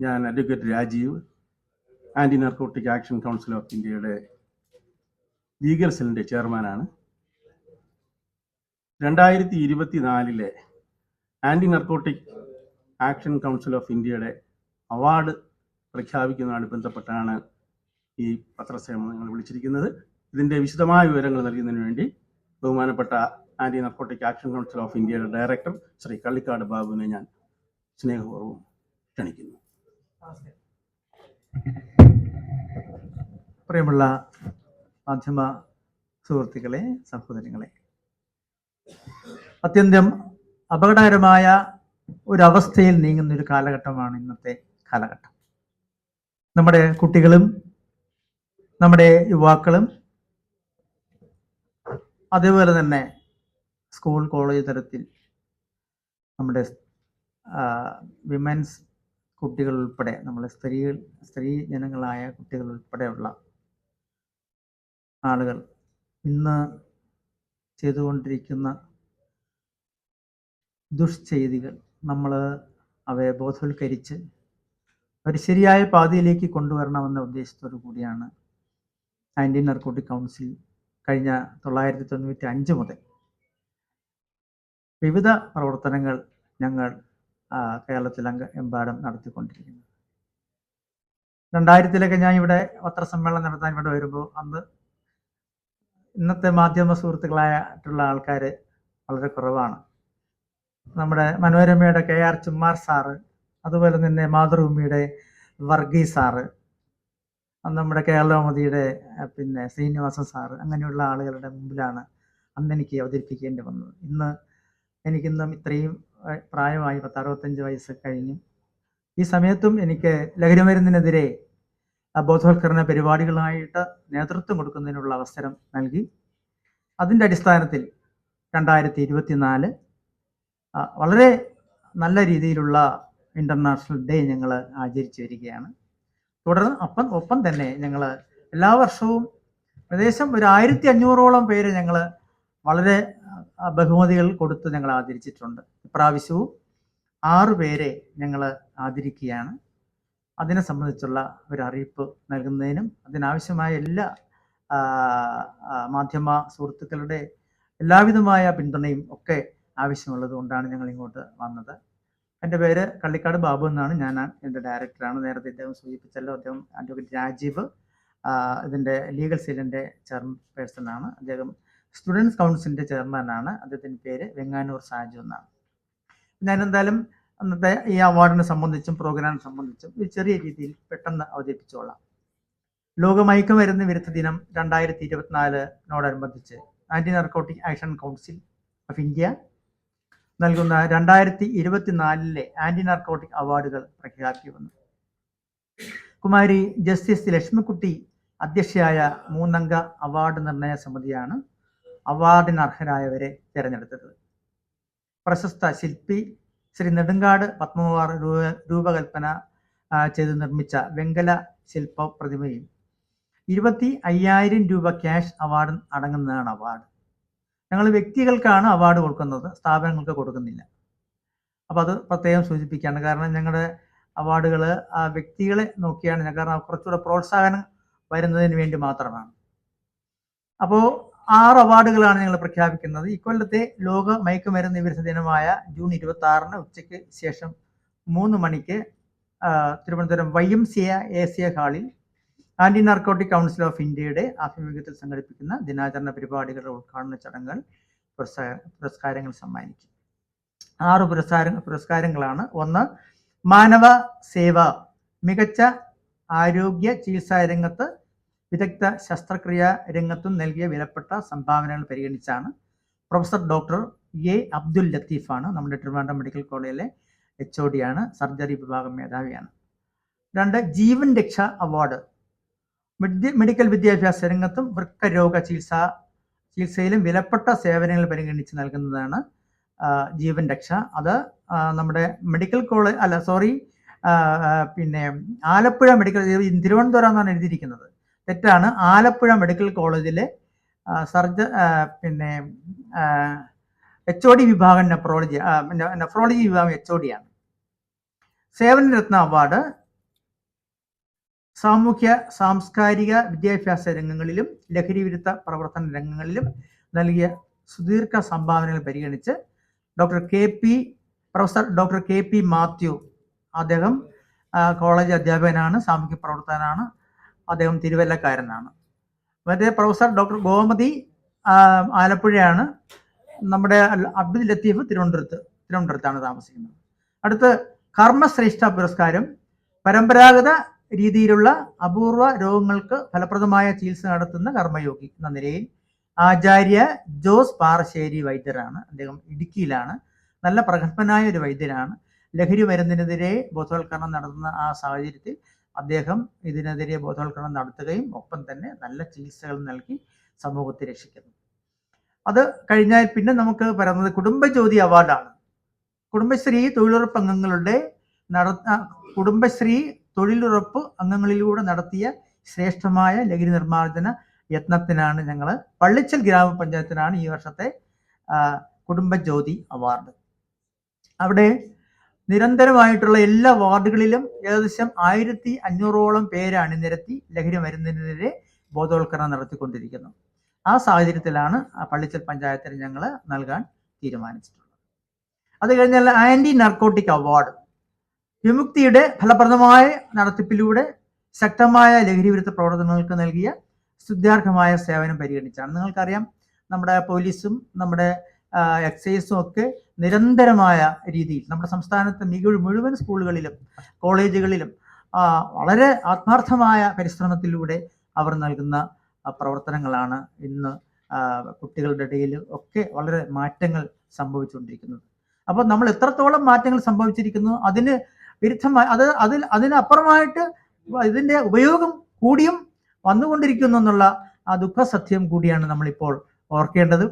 ഞാൻ advocate Rajeev anti narcotic action council of ഇന്ത്യയുടെ legal സെല്ലിന്റെ ചെയർമാനാണ് രണ്ടായിരത്തി ഇരുപത്തി നാലിലെ anti narcotic action council of ഇന്ത്യയുടെ അവാർഡ് പ്രഖ്യാപിക്കുന്നതുമായി ബന്ധപ്പെട്ടാണ് ഈ പത്രസേവനം ഞങ്ങൾ വിളിച്ചിരിക്കുന്നത്. ഇതിന്റെ വിശദമായ വിവരങ്ങൾ നൽകുന്നതിന് വേണ്ടി ബഹുമാനപ്പെട്ട anti narcotic action council of ഇന്ത്യയുടെ ഡയറക്ടർ ശ്രീ കള്ളിക്കാട് ബാബുവിനെ ഞാൻ സ്നേഹപൂർവം ക്ഷണിക്കുന്നു. പ്രിയമുള്ള മാധ്യമ സുഹൃത്തുക്കളെ സഹോദരങ്ങളെ അത്യന്തം അപകടകരമായ ഒരവസ്ഥയിൽ നീങ്ങുന്ന ഒരു കാലഘട്ടമാണ് ഇന്നത്തെ കാലഘട്ടം. നമ്മുടെ കുട്ടികളും നമ്മുടെ യുവാക്കളും അതേപോലെ തന്നെ സ്കൂൾ കോളേജ് തലത്തിൽ നമ്മുടെ വിമൻസ് കുട്ടികൾ ഉൾപ്പെടെ നമ്മൾ സ്ത്രീകൾ സ്ത്രീ ജനങ്ങളായ കുട്ടികൾ ഉൾപ്പെടെയുള്ള ആളുകൾ ഇന്ന് ചെയ്തുകൊണ്ടിരിക്കുന്ന ദുഷ്ചെയ്തികൾ നമ്മൾ അവയെ ബോധവൽക്കരിച്ച് ഒരു ശരിയായ പാതയിലേക്ക് കൊണ്ടുവരണമെന്ന ഉദ്ദേശത്തോടു കൂടിയാണ് ആന്റി നർക്കോട്ടിക് കൗൺസിൽ കഴിഞ്ഞ തൊള്ളായിരത്തി തൊണ്ണൂറ്റി അഞ്ച് മുതൽ വിവിധ പ്രവർത്തനങ്ങൾ ഞങ്ങൾ അംഗ എമ്പാടും നടത്തിക്കൊണ്ടിരിക്കുന്നത്. രണ്ടായിരത്തിലൊക്കെ ഞാൻ ഇവിടെ പത്രസമ്മേളനം നടത്താൻ ഇവിടെ വരുമ്പോൾ അന്ന് ഇന്നത്തെ മാധ്യമ സുഹൃത്തുക്കളായിട്ടുള്ള ആൾക്കാർ വളരെ കുറവാണ്. നമ്മുടെ മനോരമയുടെ കെ ആർ ചുമ്മാർ സാറ് അതുപോലെ തന്നെ മാതൃഭൂമിയുടെ വർഗീസ് സാറ് നമ്മുടെ കേരളമതിയുടെ പിന്നെ ശ്രീനിവാസൻ സാറ് അങ്ങനെയുള്ള ആളുകളുടെ മുമ്പിലാണ് അന്ന് എനിക്ക് അവതരിപ്പിക്കേണ്ടി വന്നത്. ഇന്ന് എനിക്കിന്നും ഇത്രയും പ്രായമായി പത്ത് അറുപത്തഞ്ച് വയസ്സ് കഴിഞ്ഞു. ഈ സമയത്തും എനിക്ക് ലഹരിമരുന്നിനെതിരെ ബോധവൽക്കരണ പരിപാടികളായിട്ട് നേതൃത്വം കൊടുക്കുന്നതിനുള്ള അവസരം നൽകി. അതിന്റെ അടിസ്ഥാനത്തിൽ രണ്ടായിരത്തി ഇരുപത്തിനാല് വളരെ നല്ല രീതിയിലുള്ള ഇന്റർനാഷണൽ ഡേ ഞങ്ങൾ ആചരിച്ചു വരികയാണ്. തുടർന്ന് അപ്പം ഒപ്പം തന്നെ ഞങ്ങൾ എല്ലാ വർഷവും ഏകദേശം ഒരു ആയിരത്തി അഞ്ഞൂറോളം പേര് ഞങ്ങൾ വളരെ ബഹുമതികൾ കൊടുത്ത് ഞങ്ങൾ ആദരിച്ചിട്ടുണ്ട്. ഇപ്രാവശ്യവും ആറ് പേരെ ഞങ്ങൾ ആദരിക്കുകയാണ്. അതിനെ സംബന്ധിച്ചുള്ള ഒരു അറിയിപ്പ് നൽകുന്നതിനും അതിനാവശ്യമായ എല്ലാ മാധ്യമ സുഹൃത്തുക്കളുടെ എല്ലാവിധമായ പിന്തുണയും ഒക്കെ ആവശ്യമുള്ളത് കൊണ്ടാണ് ഞങ്ങൾ ഇങ്ങോട്ട് വന്നത്. എന്റെ പേര് കള്ളിക്കാട് ബാബു എന്നാണ്. ഞാൻ എന്റെ ഡയറക്ടറാണ്. നേരത്തെ ഇദ്ദേഹം സൂചിപ്പിച്ചല്ലോ അദ്ദേഹം അഡ്വക്കേറ്റ് രാജീവ് ഇതിന്റെ ലീഗൽ സെല്ലിന്റെ ചെയർപേഴ്സൺ ആണ്. അദ്ദേഹം സ്റ്റുഡൻസ് കൗൺസിലിന്റെ ചെയർമാനാണ്. അദ്ദേഹത്തിന്റെ പേര് വെങ്ങാനൂർ സാജു എന്നാണ്. ഞാൻ എന്തായാലും അന്നത്തെ ഈ അവാർഡിനെ സംബന്ധിച്ചും പ്രോഗ്രാമിനെ സംബന്ധിച്ചും ഒരു ചെറിയ രീതിയിൽ പെട്ടെന്ന് അവതരിപ്പിച്ചോളാം. ലോക വരുന്ന വിരുദ്ധ ദിനം രണ്ടായിരത്തി ഇരുപത്തിനാലിനോടനുബന്ധിച്ച് anti narcotic action council of India നൽകുന്ന രണ്ടായിരത്തി ഇരുപത്തിനാലിലെ ആന്റി നർക്കോട്ടിക് അവാർഡുകൾ പ്രഖ്യാപിച്ചു വന്നു കുമാരി ജസ്റ്റിസ് ലക്ഷ്മിക്കുട്ടി അധ്യക്ഷയായ മൂന്നംഗ അവാർഡ് നിർണയ സമിതിയാണ് അവാർഡിന് അർഹരായവരെ തിരഞ്ഞെടുത്തത്. പ്രശസ്ത ശില്പി ശ്രീ നെടുങ്കാട് പത്മകുമാർ രൂപ രൂപകൽപ്പന ചെയ്ത് നിർമ്മിച്ച വെങ്കല ശില്പ പ്രതിമയും. ഇരുപത്തി അയ്യായിരം രൂപ ക്യാഷ് അവാർഡ് അടങ്ങുന്നതാണ് അവാർഡ്. ഞങ്ങൾ വ്യക്തികൾക്കാണ് അവാർഡ് കൊടുക്കുന്നത് സ്ഥാപനങ്ങൾക്ക് കൊടുക്കുന്നില്ല. അപ്പോൾ അത് പ്രത്യേകം സൂചിപ്പിക്കുകയാണ്. കാരണം ഞങ്ങളുടെ അവാർഡുകൾ ആ വ്യക്തികളെ നോക്കിയാണ് കാരണം കുറച്ചുകൂടെ പ്രോത്സാഹനം വരുന്നതിന് വേണ്ടി മാത്രമാണ്. അപ്പോൾ ആറ് അവാർഡുകളാണ് ഞങ്ങൾ പ്രഖ്യാപിക്കുന്നത്. ഇക്കൊല്ലത്തെ ലോക മയക്കുമരുന്ന് വിരുദ്ധ ദിനമായ ജൂൺ ഇരുപത്തി ആറിന് ഉച്ചയ്ക്ക് ശേഷം മൂന്ന് മണിക്ക് Thiruvananthapuram Y M C A C A ഹാളിൽ ആന്റി നാർക്കോട്ടിക് കൗൺസിൽ ഓഫ് ഇന്ത്യയുടെ ആഭിമുഖ്യത്തിൽ സംഘടിപ്പിക്കുന്ന ദിനാചരണ പരിപാടികളുടെ ഉദ്ഘാടന ചടങ്ങുകൾ പുരസ്കാര പുരസ്കാരങ്ങൾ സമ്മാനിക്കും. ആറ് പുരസ്കാര പുരസ്കാരങ്ങളാണ്. ഒന്ന് മാനവ സേവ മികച്ച ആരോഗ്യ ചികിത്സാ രംഗത്ത് വിദഗ്ധ ശസ്ത്രക്രിയ രംഗത്തും നൽകിയ വിലപ്പെട്ട സംഭാവനകൾ പരിഗണിച്ചാണ് പ്രൊഫസർ ഡോക്ടർ എ അബ്ദുൽ ലത്തീഫാണ് നമ്മുടെ ട്രിവാൻഡ്രം മെഡിക്കൽ കോളേജിലെ എച്ച് ഒ ഡി ആണ് സർജറി വിഭാഗം മേധാവിയാണ്. രണ്ട് ജീവൻ രക്ഷ അവാർഡ്. മെഡി- മെഡിക്കൽ വിദ്യാഭ്യാസ രംഗത്തും വൃക്കരോഗ ചികിത്സ ചികിത്സയിലും വിലപ്പെട്ട സേവനങ്ങൾ പരിഗണിച്ച് നൽകുന്നതാണ് ജീവൻ രക്ഷ. അത് നമ്മുടെ മെഡിക്കൽ കോളേജ് അല്ല സോറി പിന്നെ ആലപ്പുഴ മെഡിക്കൽ തിരുവനന്തപുരം എന്നാണ് എഴുതിയിരിക്കുന്നത്. തെറ്റാണ്. ആലപ്പുഴ മെഡിക്കൽ കോളേജിലെ സർജ പിന്നെ എച്ച് ഒ ഡി വിഭാഗം നെഫ്രോളജി നെഫ്രോളജി വിഭാഗം എച്ച് ഒ ഡി ആണ് സേവന രത്ന അവാർഡ് സാമൂഹ്യ സാംസ്കാരിക വിദ്യാഭ്യാസ രംഗങ്ങളിലും ലഹരി വിരുദ്ധ പ്രവർത്തന രംഗങ്ങളിലും നൽകിയ സുദീർഘ സംഭാവനകൾ പരിഗണിച്ച് doctor K P professor doctor K P Mathew അദ്ദേഹം കോളേജ് അധ്യാപകനാണ് സാമൂഹ്യ പ്രവർത്തകനാണ്. അദ്ദേഹം തിരുവല്ലക്കാരനാണ്. മറ്റേ പ്രൊഫസർ ഡോക്ടർ ഗോമതി ആലപ്പുഴയാണ്. നമ്മുടെ അബ്ദുൽ ലത്തീഫ് തിരുവനന്തപുരത്ത് തിരുവനന്തപുരത്താണ് താമസിക്കുന്നത്. അടുത്ത് കർമ്മശ്രേഷ്ഠ പുരസ്കാരം. പരമ്പരാഗത രീതിയിലുള്ള അപൂർവ രോഗങ്ങൾക്ക് ഫലപ്രദമായ ചികിത്സ നടത്തുന്ന കർമ്മയോഗി എന്ന നിലയിൽ ആചാര്യ ജോസ് പാറശ്ശേരി വൈദ്യരാണ്. അദ്ദേഹം ഇടുക്കിയിലാണ്. നല്ല പ്രഗത്ഭനായ ഒരു വൈദ്യരാണ് ലഹരി മരുന്നിനെതിരെ ബോധവൽക്കരണം നടത്തുന്ന ആ സാഹചര്യത്തിൽ അദ്ദേഹം ഇതിനെതിരെ ബോധവൽക്കരണം നടത്തുകയും ഒപ്പം തന്നെ നല്ല ചികിത്സകൾ നൽകി സമൂഹത്തെ രക്ഷിക്കുന്നു. അത് കഴിഞ്ഞാൽ പിന്നെ നമുക്ക് പറയുന്നത് കുടുംബജ്യോതി അവാർഡാണ്. കുടുംബശ്രീ തൊഴിലുറപ്പ് അംഗങ്ങളുടെ നട കുടുംബശ്രീ തൊഴിലുറപ്പ് അംഗങ്ങളിലൂടെ നടത്തിയ ശ്രേഷ്ഠമായ ലഹരി നിർമ്മാർജന യത്നത്തിനാണ് ഞങ്ങൾ പള്ളിച്ചൽ ഗ്രാമപഞ്ചായത്തിനാണ് ഈ വർഷത്തെ കുടുംബജ്യോതി അവാർഡ്. അവിടെ നിരന്തരമായിട്ടുള്ള എല്ലാ വാർഡുകളിലും ഏകദേശം ആയിരത്തി അഞ്ഞൂറോളം പേരാണ് നിരത്തി ലഹരി മരുന്നിനെതിരെ ബോധവൽക്കരണം നടത്തിക്കൊണ്ടിരിക്കുന്നത് ആ സാഹചര്യത്തിലാണ് പള്ളിച്ചൽ പഞ്ചായത്തിന് ഞങ്ങൾ നൽകാൻ തീരുമാനിച്ചിട്ടുള്ളത്. അത് കഴിഞ്ഞാൽ ആന്റി നർക്കോട്ടിക് അവാർഡ്. വിമുക്തിയുടെ ഫലപ്രദമായ നടത്തിപ്പിലൂടെ ശക്തമായ ലഹരി വിരുദ്ധ പ്രവർത്തനങ്ങൾക്ക് നൽകിയ സ്തുത്യാർഹമായ സേവനം പരിഗണിച്ചാണ്. നിങ്ങൾക്കറിയാം നമ്മുടെ പോലീസും നമ്മുടെ എക്സൈസും ഒക്കെ നിരന്തരമായ രീതിയിൽ നമ്മുടെ സംസ്ഥാനത്ത് മികവ് മുഴുവൻ സ്കൂളുകളിലും കോളേജുകളിലും വളരെ ആത്മാർത്ഥമായ പരിശ്രമത്തിലൂടെ അവർ നൽകുന്ന പ്രവർത്തനങ്ങളാണ് ഇന്ന് കുട്ടികളുടെ ഇടയിൽ ഒക്കെ വളരെ മാറ്റങ്ങൾ സംഭവിച്ചുകൊണ്ടിരിക്കുന്നത്. അപ്പോൾ നമ്മൾ എത്രത്തോളം മാറ്റങ്ങൾ സംഭവിച്ചിരിക്കുന്നു അതിന് വിരുദ്ധമായി അത് അതിൽ അതിനപ്പുറമായിട്ട് ഇതിന്റെ ഉപയോഗം കൂടിയും വന്നുകൊണ്ടിരിക്കുന്നു എന്നുള്ള ആ ദുഃഖസത്യം കൂടിയാണ് നമ്മളിപ്പോൾ ഓർക്കേണ്ടത്.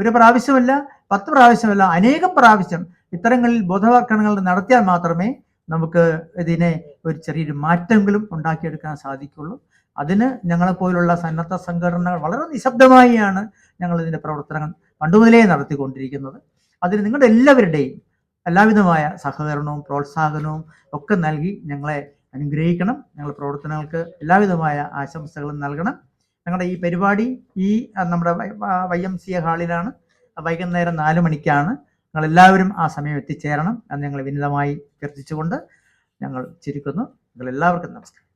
ഒരു പ്രാവശ്യമല്ല പത്ത് പ്രാവശ്യമല്ല അനേകം പ്രാവശ്യം ഇത്തരങ്ങളിൽ ബോധവൽക്കരണങ്ങൾ നടത്തിയാൽ മാത്രമേ നമുക്ക് ഇതിനെ ഒരു ചെറിയൊരു മാറ്റമെങ്കിലും ഉണ്ടാക്കിയെടുക്കാൻ സാധിക്കുള്ളൂ. അതിന് ഞങ്ങളെപ്പോലുള്ള സന്നദ്ധ സംഘടനകൾ വളരെ നിശബ്ദമായാണ് ഞങ്ങൾ ഇതിന്റെ പ്രവർത്തനങ്ങൾ പണ്ടുമുതലേ നടത്തിക്കൊണ്ടിരിക്കുന്നത്. അതിന് നിങ്ങളുടെ എല്ലാവരുടെയും എല്ലാവിധമായ സഹകരണവും പ്രോത്സാഹനവും ഒക്കെ നൽകി ഞങ്ങളെ അനുഗ്രഹിക്കണം. ഞങ്ങളുടെ പ്രവർത്തനങ്ങൾക്ക് എല്ലാവിധമായ ആശംസകളും നൽകണം. ഞങ്ങളുടെ ഈ പരിപാടി ഈ നമ്മുടെ വൈ എം സി എ ഹാളിലാണ്. വൈകുന്നേരം നാല് മണിക്കാണ്. നിങ്ങൾ എല്ലാവരും ആ സമയം എത്തിച്ചേരണം എന്ന് ഞങ്ങൾ വിനിതമായി അഭ്യർത്ഥിച്ചുകൊണ്ട് ഞങ്ങൾ ചിരിക്കുന്നു. നിങ്ങൾ എല്ലാവർക്കും നമസ്കാരം.